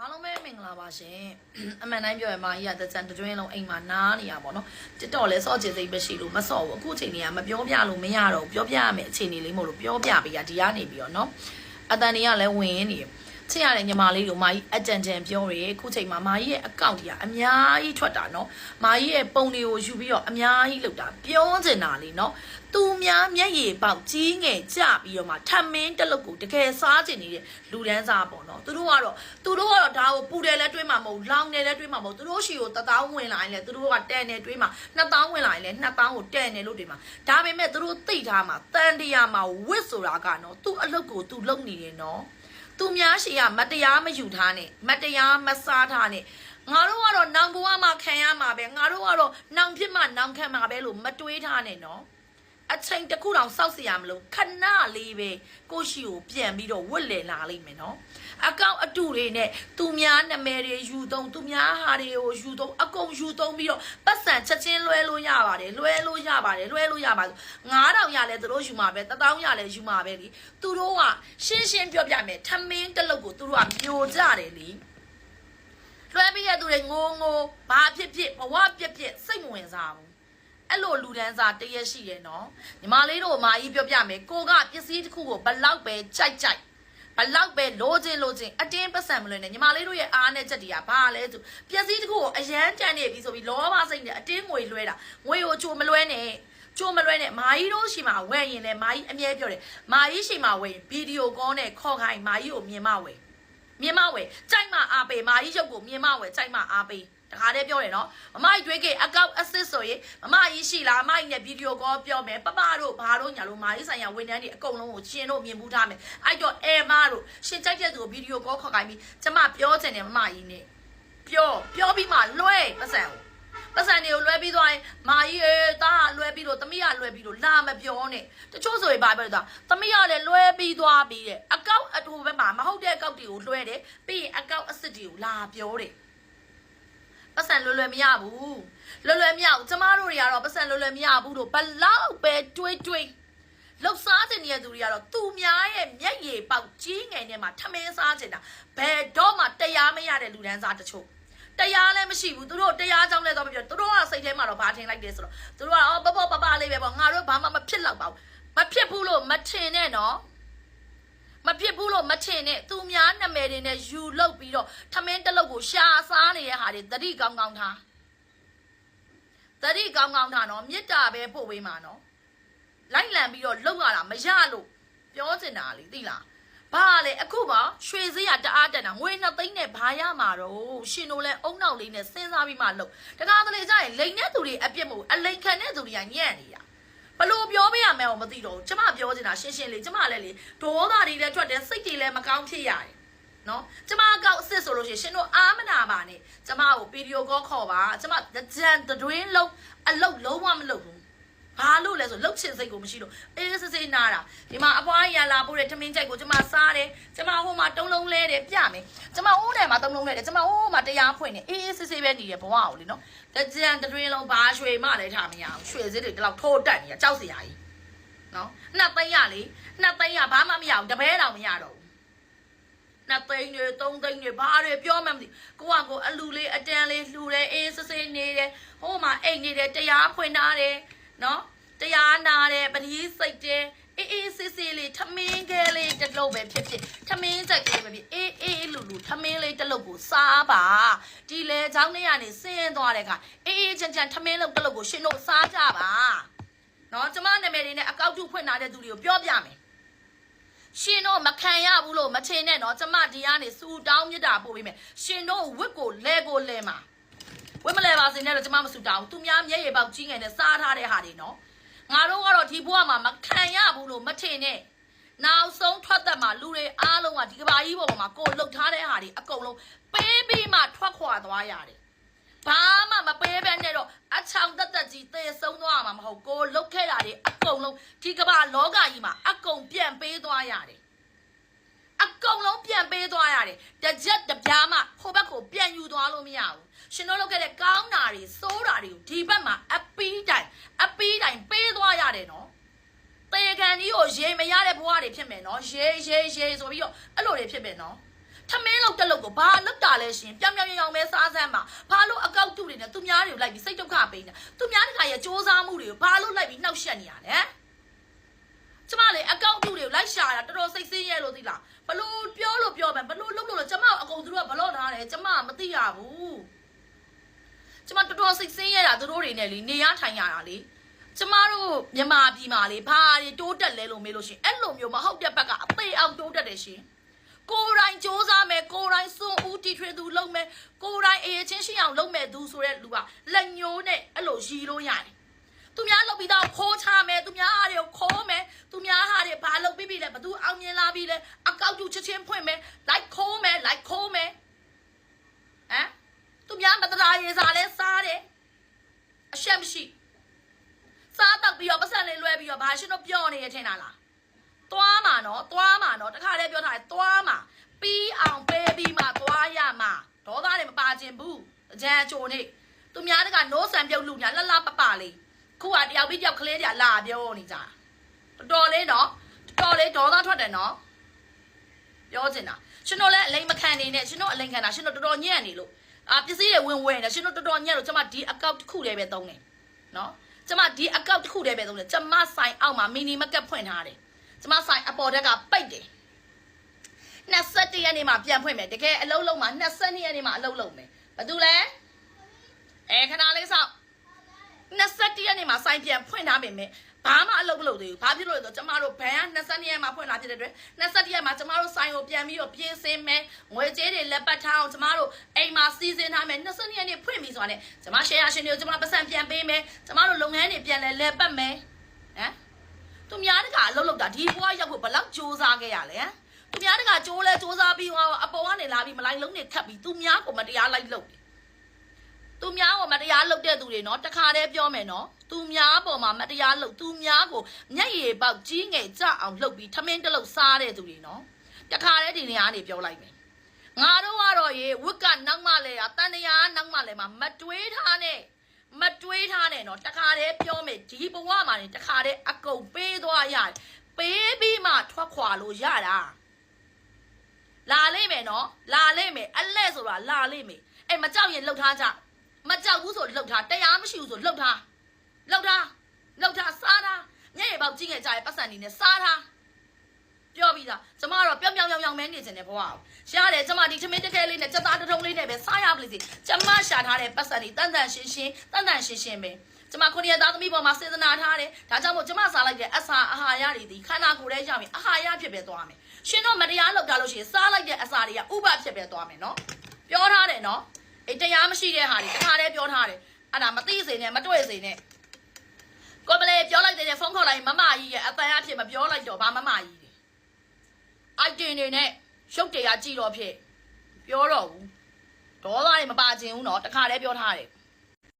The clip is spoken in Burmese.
အားလုံးပဲမင်္ဂလာပါရှင်အမှန်တိုင်းပြောရင်မာကြီးကတကြံတတွင်းလုံးအိမ်မှာနားနေရပါတော့တစ်တော့လဲစော့ချင်စိတ်မရှိလို့မစော့ဘူးအခုအချိန်ကြီးကမပြောပြလို့မရတော့ဘူးပြောပြရမယ်အချိန်ကြီးလေးမို့လို့ပြောပြပေးရဒီကနေပြီးတော့เนาะအတန်တွေကလည်းဝင်နေတယ် ချစ်ရတဲ့ညီမလေးတို့မာကြီးအကြံကြံပြောရယ်ခုချိန်မှာမာကြီးရဲ့အကောင့်ကြီးကအများကြီးထွက်တာနော်မာကြီးရဲ့ပုံတွေကိုယူပြီးတော့အများကြီးလောက်တာပြောချင်တာလေနော်သူများမျက်ရည်ပေါက်ကြီးငယ်ကြပြီးတော့မှထမင်းတလုတ်ကိုတကယ်စားကျင်နေတဲ့လူတန်းစားပေါ့နော်သူတို့ကတော့သူတို့ကတော့ဒါကိုပူတယ်လဲတွေးမှာမဟုတ်လောင်တယ်လဲတွေးမှာမဟုတ်သူတို့ရှီကိုတသောင်းဝင်လာရင်လဲသူတို့ကတန်တယ်တွေးမှာနှစ်သောင်းဝင်လာရင်လဲနှစ်သောင်းကိုတန်တယ်လို့တွေးမှာဒါပေမဲ့သူတို့သိထားမှာတန်တရာမှာဝစ်ဆိုတာကနော်သူ့အလုတ်ကိုသူလုံနေတယ်နော် သူများရှိရမတရားမယူထားနဲ့မတရားမစားထားနဲ့ငါတို့ကတော့နောင်ဘဝမှာခံရမှာပဲငါတို့ကတော့နောင်ဖြစ်မှနောင်ခံမှာပဲလို့မတွေးထားနဲ့နော်အချိန်တစ်ခုတောင်စောက်เสียမလို့ခဏလေးပဲကိုရှိကိုပြန်ပြီးတော့ဝတ်လည်လာလိမ့်မယ်နော် အကောင့်အတူတွေနဲ့သူများနာမည်တွေယူသုံးသူများဟာတွေကိုယူသုံးအကုန်ယူသုံးပြီးတော့ပတ်စံချက်ချင်းလွှဲလို့ရပါတယ်လွှဲလို့ရပါတယ်လွှဲလို့ရပါ9000ရလဲသူတို့ယူမှာပဲ1000ရလဲယူမှာပဲလीသူတို့ကရှင်းရှင်းပြောပြမယ်ထမင်းတစ်လုတ်ကိုသူတို့ကမျိုးကြတယ်လीလွှဲပြီးရသူတွေငိုငိုဘာဖြစ်ဖြစ်ဘဝပြက်ပြက်စိတ်မဝင်စားဘူးအဲ့လိုလူဒန်းစားတရက်ရှိတယ်နော်ညီမလေးတို့မာကြီးပြောပြမယ်ကိုကပစ္စည်းတစ်ခုကိုဘလောက်ပဲကြိုက်ကြိုက်ဘ လောက်ပဲလိုချင်လိုချင်အတင်းပတ်စံမလွင်နဲ့ညီမလေးတို့ရဲ့အားနဲ့ချက်တီးကဘာလဲဆိုပစ္စည်းတစ်ခုကိုအရန်တန်နေပြီဆိုပြီးလောဘစိတ်နဲ့အတင်းငွေလွှဲတာငွေကိုချိုမလွှဲနဲ့ချိုမလွှဲနဲ့မာကြီးတို့ရှိမှဝယ်ရင်လည်းမာကြီးအမြဲပြောတယ်မာကြီးရှိမှဝယ်ရင်ဗီဒီယိုကောနဲ့ခေါ်ခိုင်းမာကြီးကိုမြင်မဝယ်မြင်မဝယ်ကြိုက်မှအားပေးမာကြီးရုပ်ကိုမြင်မဝယ်ကြိုက်မှအားပေး တခါတည်းပြောတယ်နော်မမကြီးတွေးကေအကောက်အစစ်ဆိုရင်မမကြီးရှိလားမမကြီးနဲ့ဗီဒီယိုကောပြောမယ်ပပတို့ဘာတို့ညာလို့မာကြီးဆိုင်ရာဝန်ထမ်းတွေအကုန်လုံးကိုရှင်တို့မြင်မှုထားမယ်အဲ့တော့အဲမတို့ရှင်ကြိုက်တဲ့သူကိုဗီဒီယိုကောခေါ်ခိုင်းပြီးကျမပြောချင်တယ်မမကြီးနဲ့ပြောပြောပြီးမှလွှဲပတ်စံကိုပတ်စံတွေကိုလွှဲပြီးသွားရင်မာကြီးရေတားလွှဲပြီးတော့တမီးကလွှဲပြီးတော့လာမပြောနဲ့တချို့ဆိုရင်ဘာပြောလဲဆိုတမီးကလည်းလွှဲပြီးသွားပြီးတဲ့အကောက်အတူဘက်မှာမဟုတ်တဲ့အကောက်တွေကိုလွှဲတယ်ပြီးရင်အကောက်အစစ်တွေကိုလာပြောတယ် ပတ်စံလွယ်လွယ်မရဘူးလွယ်လွယ်မရဘူးကျမတို့တွေကတော့ပတ်စံလွယ်လွယ်မရဘူးလို့ဘလောက်ပဲတွေးတွေးလောက်စားတဲ့နေရာသူတွေကတော့သူများရဲ့မျက်ရည်ပေါက်ကြီးငယ်နဲ့မှထမင်းစားချင်တာဘယ်တော့မှတရားမရတဲ့လူဒန်းစားတချို့တရားလည်းမရှိဘူးသူတို့တရားကြောင့်လည်းတော့မပြောသူတို့ကစိတ်ထဲမှာတော့ဘာထင်လိုက်တယ်ဆိုတော့သူတို့ကအော်ပပပပလေးပဲပေါ့ငါတို့ဘာမှမဖြစ်တော့ပါဘူးမဖြစ်ဘူးလို့မထင်နဲ့နော် မဖြစ်ဘူးလို့မထင်နဲ့သူများနာမည်တွေနဲ့ယူလုပ်ပြီးတော့ထမင်းတစ်လုတ်ကိုရှာစားနေတဲ့ဟာတွေတတိကောင်းကောင်းထားတတိကောင်းကောင်းထားနော်မေတ္တာပဲပို့ပေးမှာနော်လိုက်လံပြီးတော့လှုပ်ရတာမရလို့ပြောချင်တာလေသိလားဘာလဲအခုပါရွှေစည်းရတအားတက်တာငွေနှစ်သိန်းနဲ့ဘာရမှာတော့ရှင်တို့လဲအုံနောက်လေးနဲ့စဉ်းစားပြီးမှလှုပ်တကားတလေကြရင်လိန်တဲ့သူတွေအပြစ်မို့အလိန်ခံတဲ့သူတွေကညံ့နေတာ ဘလို့ပြောပေးရမယ်အောင်မသိတော့ဘူးကျမပြောနေတာရှင်းရှင်းလေးကျမလည်းလေဒေါသတွေလည်းထွက်တယ်စိတ်တွေလည်းမကောင်းဖြစ်ရတယ်နော်ကျမကောက်အစ်စ်ဆိုလို့ရှိရင်ရှင်တို့အားမနာပါနဲ့ကျမကိုဗီဒီယိုကောခေါ်ပါကျမကြံတတွင်းလုံးအလုတ်လုံးဝမလုပ်ဘူး ဘာလို့လဲဆိုလှုပ်ချင်စိတ်ကိုမရှိလို့အေးစစ်စစ်နာတာဒီမှာအဖွားရလာပို့တဲ့ထမင်းကြိုက်ကိုကျမစားတယ်ကျမဟိုမှာတုံးလုံးလဲတယ်ပြမယ်ကျမဟိုးတယ်မှာတုံးလုံးလဲတယ်ကျမဟိုးမှာတရားဖွင့်နေအေးစစ်စစ်ပဲနေတယ်ဘဝကိုလေနော်ကြံတတွင်းလုံးဘာရွှေမှလည်းထားမရဘူးရွှေစစ်တွေဒီလောက်ထိုးတက်နေရကြောက်စရာကြီးနော်နှစ်သိန်းရလေနှစ်သိန်းရဘာမှမရအောင်တပည့်တော်မရတော့ဘူးနှစ်သိန်းတွေသုံးသိန်းတွေဘာတွေပြောမှမသိကိုကကိုအလူလေးအတန်လေးလှူတယ်အေးစစ်စစ်နေတယ်ဟိုမှာအိတ်နေတယ်တရားဖွင့်ထားတယ်နော် တရားနာတယ်ပတိစိတ်တယ်အေးအေးစစ်စစ်လေးထမင်းခဲလေးတစ်လုံးပဲဖြစ်ဖြစ်ထမင်းချက်ကလေးပဲဖြစ်အေးအေးလူလူထမင်းလေးတစ်လုံးကိုစားပါဒီလေချောင်းထဲကနေဆင်းသွားတဲ့အခါအေးအေးချမ်းချမ်းထမင်းလုံးတစ်လုံးကိုရှင်တို့စားကြပါနော်ကျမနာမည်လေးနဲ့အကောက်တုဖွင့်ထားတဲ့သူတွေကိုပြောပြမယ်ရှင်တို့မခံရဘူးလို့မထင်နဲ့နော်ကျမဒီကနေစူတောင်းမြတ်တာပို့ပေးမယ်ရှင်တို့ဝစ်ကိုလဲကိုလဲမှာဝစ်မလဲပါစေနဲ့တော့ကျမမစူတောင်းသူများမျက်ရည်ပေါက်ကြီးငယ်နဲ့စားထားတဲ့ဟာတွေနော် ငါတို့ကတော့ဒီဘဝမှာမခံရဘူးလို့မထင်နဲ့နောက်ဆုံးထွက်သက်မှာလူတွေအားလုံးကဒီကဘာကြီးပေါ်မှာကိုယ်လှုပ်ထားတဲ့ဟာတွေအကုန်လုံးပေးပြီးမှထွက်ခွာသွားရတယ်ဘာမှမပေးဘဲနဲ့တော့အချောင်တက်တက်ကြီးသေဆုံးသွားမှာမဟုတ်ကိုလုတ်ခဲ့တာတွေအကုန်လုံးဒီကမ္ဘာလောကကြီးမှာအကုန်ပြန်ပေးသွားရတယ်အ ကုန်လုံးပြန်ပေးသွားရတယ်တကြက်တပြားမှဟိုဘက်ကိုပြန်ယူသွားလို့မရဘူးရှင်တို့လုပ်ခဲ့တဲ့ကောင်းတာတွေစိုးတာတွေကိုဒီဘက်မှာအပီးတိုင်အပီးတိုင်ပေးသွားရတယ်နော်တေကန်ကြီးကိုရေမရတဲ့ဘဝတွေဖြစ်မယ်နော်ရေရေရေဆိုပြီးတော့အဲ့လိုတွေဖြစ်မယ်နော်ထထမင်းလောက်တက်လောက်ကိုဘာလောက်တာလဲရှင်ပြောင်ပြောင်ရောင်ပဲစားစမ်းမှာဘာလို့အကောက်တုတွေနဲ့သူများတွေကိုလိုက်ပြီးစိတ်ဒုက္ခပေးနေသူများတခါရဲ့စ조사မှုတွေကိုဘာလို့လိုက်ပြီးနှောက်ယှက်နေရလဲကျမလေအကောက်တုတွေကိုလိုက်ရှာတာတော်တော်စိတ်ဆင်းရဲလို့သိလား ဘလို့ပြောလို့ပြောမယ်ဘလို့လုပ်လို့လဲကျမအကုန်သူတို့ကဘလို့ထားတယ်ကျမမသိရဘူးကျမတော်တော်စိတ်ဆင်းရဲတာသူတို့တွေနဲ့လေနေရထိုင်ရတာလေကျမတို့မြန်မာပြည်မှာလေဘာတွေတိုးတက်လဲလို့မေးလို့ရှင်အဲ့လိုမျိုးမဟုတ်တဲ့ဘက်ကအသေးအောင်တိုးတက်တယ်ရှင်ကိုယ်တိုင်စ조사မယ်ကိုယ်တိုင်စွန့်ဦးတီထွေသူလုပ်မယ်ကိုယ်တိုင်အေးချင်းရှိအောင်လုပ်မယ်သူဆိုတဲ့လူကလက်ညှိုးနဲ့အဲ့လိုရီလို့ရတယ် သူများလုပ်ပြီးတော့ခိုးချမယ်သူများဟာတွေကိုခိုးမယ်သူများဟာတွေဘာလုပ်ပြီးပြီလဲဘသူအောင်မြင်လာပြီလဲအကောက်တူချက်ချင်းဖွင့်မယ်လိုက်ခိုးမယ်လိုက်ခိုးမယ်ဟမ်သူများမတရားရေးစားလဲစားတယ်အရှက်မရှိစားတော့ပြီးတော့ပတ်စံလေးလွှဲပြီးတော့ဘာရှင်တို့ပြောနေရထင်တာလားသွားမှာနော်သွားမှာနော်တခါတည်းပြောထားတယ်သွားမှာပြီးအောင်ပေးပြီးမှသွားရမှာဒေါသတွေမပါခြင်းဘူးအကြံအချိုနေသူများတကနိုးဆန်ပြုတ်လူညာလှလှပပလေး ခုကတယောက်ပြီးတယောက်ကလေးတည်းလာပြောနေကြတော်တော်လေးနော်တော်တော်လေးဒေါသထွက်တယ်နော်ပြောချင်တာရှင်တို့လည်းအလိမ်မခံနေနဲ့ရှင်တို့အလိမ်ခံတာရှင်တို့တော်တော်ညံ့နေလို့အာပစ္စည်းတွေဝင်ဝင်နေရှင်တို့တော်တော်ညံ့လို့ကျွန်မဒီအကောင့်တစ်ခုလေးပဲသုံးတယ်နော်ကျွန်မဒီအကောင့်တစ်ခုလေးပဲသုံးတယ်ကျွန်မဆိုင်အောက်မှာမီနီမကတ်ဖွင့်ထားတယ်ကျမဆိုင်အပေါ်တက်ကပိတ်တယ်21ရက်နေ့မှာပြန်ဖွင့်မယ်တကယ်အလုံးလုံးမှာ22ရက်နေ့မှာအလုံးလုံးမယ်ဘာတူလဲအဲခဏလေးစောင့် 21ရက်နေ့မှာဆိုင်ပြန်ဖွင့်ထားပြင်မယ်ဘာမှအလုပ်မလုပ်သေးဘူးဘာဖြစ်လို့လဲဆိုတော့ကျမတို့ဘန်က22ရက်မှာဖွင့်လာဖြစ်တဲ့အတွက်22ရက်မှာကျမတို့ဆိုင်ကိုပြန်ပြီးတော့ပြင်ဆင်မယ်ငွေကြေးတွေလက်ပတ်ထားအောင်ကျမတို့အိမ်မှာစီစဉ်ထားမယ်22ရက်နေ့ဖွင့်ပြီဆိုတာနဲ့ကျမ share ရှင်တွေကိုကျမပတ်စံပြန်ပေးမယ်ကျမတို့လုပ်ငန်းတွေပြန်လဲလဲပတ်မယ်ဟမ်သူများတကအလုပ်လုပ်တာဒီဘွားရောက်ဖို့ဘယ်လောက်စူးစမ်းခဲ့ရလဲဟမ်သူများတကကြိုးလဲစူးစမ်းပြီးဟောအပေါ်ကနေလာပြီးမလိုက်လုံးနေခတ်ပြီးသူများကိုမတရားလိုက်လုပ်တယ် သူများကိုမတရားလုပ်တဲ့သူတွေနော်တခါတည်းပြောမယ်နော်သူများပေါ်မှာမတရားလုပ်သူများကိုမျက်ရည်ပေါက်ကြီးငယ်ကြအောင်လှုပ်ပြီးထမင်းတစ်လုပ်စားတဲ့သူတွေနော်တခါတည်းဒီနေရာကနေပြောလိုက်မယ်ငါတို့ကတော့ရေဝက်ကနောက်မှလဲတာတန်တရားနောက်မှလဲမှာမတွေးထားနဲ့မတွေးထားနဲ့နော်တခါတည်းပြောမယ်ဒီဘဝမှာနေတခါတည်းအကုန်ပေးသွားရတယ်ပေးပြီးမှထွက်ခွာလို့ရတာလာလိမ့်မယ်နော်လာလိမ့်မယ်အလဲ့ဆိုတာလာလိမ့်မယ်အဲ့မကြောက်ရင်လှုပ်ထားကြ မကြောက်ဘူးဆိုလှုပ်ထားတရားမရှိဘူးဆိုလှုပ်ထားလှုပ်ထားလှုပ်ထားစားထားညရဲ့ပေါက်ကြီးငယ်ကြရဲ့ပတ်စံနေနဲ့စားထားပြောပြီးသားကျမကတော့ပြောင်ပြောင်ပြောင်ပြောင်မဲနေခြင်းတဲ့ဘဝကိုရှားတယ်ကျမဒီထမင်းတစ်ခဲလေးနဲ့စက်သားတစ်ထုံးလေးနဲ့ပဲစားရပါလိမ့်စီကျမရှာထားတဲ့ပတ်စံတွေတန်တန်ရှင်းရှင်းတန်တန်ရှင်းရှင်းပဲကျမခုနှစ်သားသမီးပေါ်မှာစေတနာထားတယ်ဒါကြောင့်မို့ကျမစားလိုက်တဲ့အစာအာဟာရတွေဒီခန္ဓာကိုယ်ထဲရောက်ရင်အာဟာရဖြစ်ပဲသွားမယ်ရှင်တော့မတရားလောက်တာလို့ရှိရင်စားလိုက်တဲ့အစာတွေကဥပဖြစ်ပဲသွားမယ်နော်ပြောထားတယ်နော် အေးတရားမရှိတဲ့ဟာတွေတခါတည်းပြောထားတယ်အဲ့ဒါမသိစေနဲ့မတွေ့စေနဲ့ကိုမလေးပြောလိုက်တဲ့ဖုန်းခေါ်လိုက်မမကြီးရဲ့အပန်းအဖြစ်မပြောလိုက်တော့ဗာမမကြီးတွေ အိုက်တင်တွေနဲ့ရုပ်တရားကြည့်တော့ဖြစ်ပြောတော့ဘူးဒေါသတွေမပါခြင်းဘူးเนาะတခါတည်းပြောထားတယ်